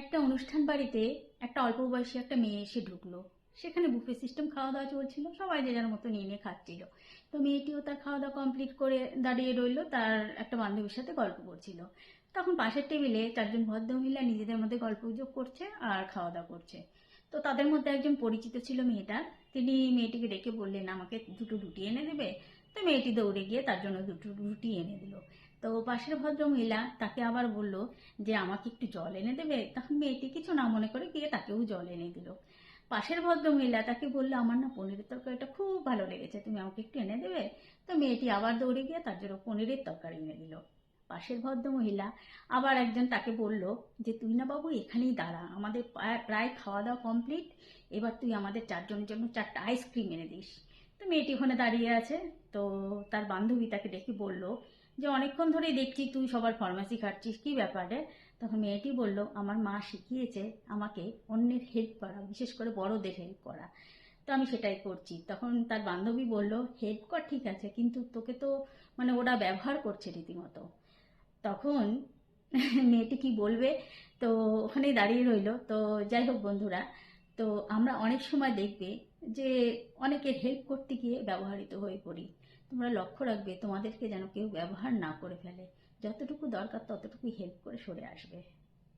একটা অনুষ্ঠান বাড়িতে একটা অল্প বয়সী একটা মেয়ে এসে ঢুকলো। সেখানে বুফে সিস্টেম খাওয়া দাওয়া চলছিল, সবাই যে যার মতো নিয়ে নিয়ে খাচ্ছিল। তো মেয়েটিও তার খাওয়া দাওয়া কমপ্লিট করে দাঁড়িয়ে রইল, তার একটা বান্ধবীর সাথে গল্প করছিল। তখন পাশের টেবিলে চারজন ভদ্রমহিলা নিজেদের মধ্যে গল্প গুজব করছে আর খাওয়া দাওয়া করছে। তো তাদের মধ্যে একজন পরিচিত ছিল মেয়েটার। তিনি মেয়েটিকে ডেকে বললেন, আমাকে দুটো রুটি এনে দেবে? তো মেয়েটি দৌড়ে গিয়ে তার জন্য দুটো রুটি এনে দিল। তো পাশের ভদ্রমহিলা তাকে আবার বলল যে, আমাকে একটু জল এনে দেবে? তখন মেয়েটি কিছু না মনে করে গিয়ে তাকেও জল এনে দিল। পাশের ভদ্রমহিলা তাকে বলল, আমার না পনিরের তরকারিটা খুব ভালো লেগেছে, তুমি আমাকে একটু এনে দেবে? তো মেয়েটি আবার দৌড়ে গিয়ে তার জন্য পনিরের তরকারি এনে দিল। পাশের ভদ্রমহিলা আবার একজন তাকে বলল যে, তুই না বাবু এখানেই দাঁড়া, আমাদের প্রায়- খাওয়া দাওয়া কমপ্লিট এবার তুই আমাদের চারজনের জন্য চারটা আইসক্রিম এনে দিস। তো মেয়েটি ওখানে দাঁড়িয়ে আছে, তো তার বান্ধবী তাকে ডেকে বলল যে, অনেকক্ষণ ধরেই দেখছি তুই সবার ফার্মাসি খাচ্ছিস কি ব্যাপারে? তখন মেয়েটি বলল, আমার মা শিখিয়েছে আমাকে অন্যের হেল্প করা, বিশেষ করে বড়দের হেল্প করা। তো আমি সেটাই করছি। তখন তার বান্ধবী বলল হেল্প কর, ঠিক আছে, কিন্তু তোকে তো মানে ওরা ব্যবহার করছে রীতিমতো। তখন মেয়েটি কি বলবে? তো ওখানেই দাঁড়িয়ে রইল। তো যাই হোক বন্ধুরা, তো আমরা অনেক সময় দেখবে যে অনেকে হেল্প করতে গিয়ে ব্যবহৃত হয়ে পড়ি। তোমরা লক্ষ্য রাখবে, তোমাদেরকে যেন কেউ ব্যবহার না করে ফেলে। যতটুকু দরকার ততটুকু হেল্প করে সরে আসবে।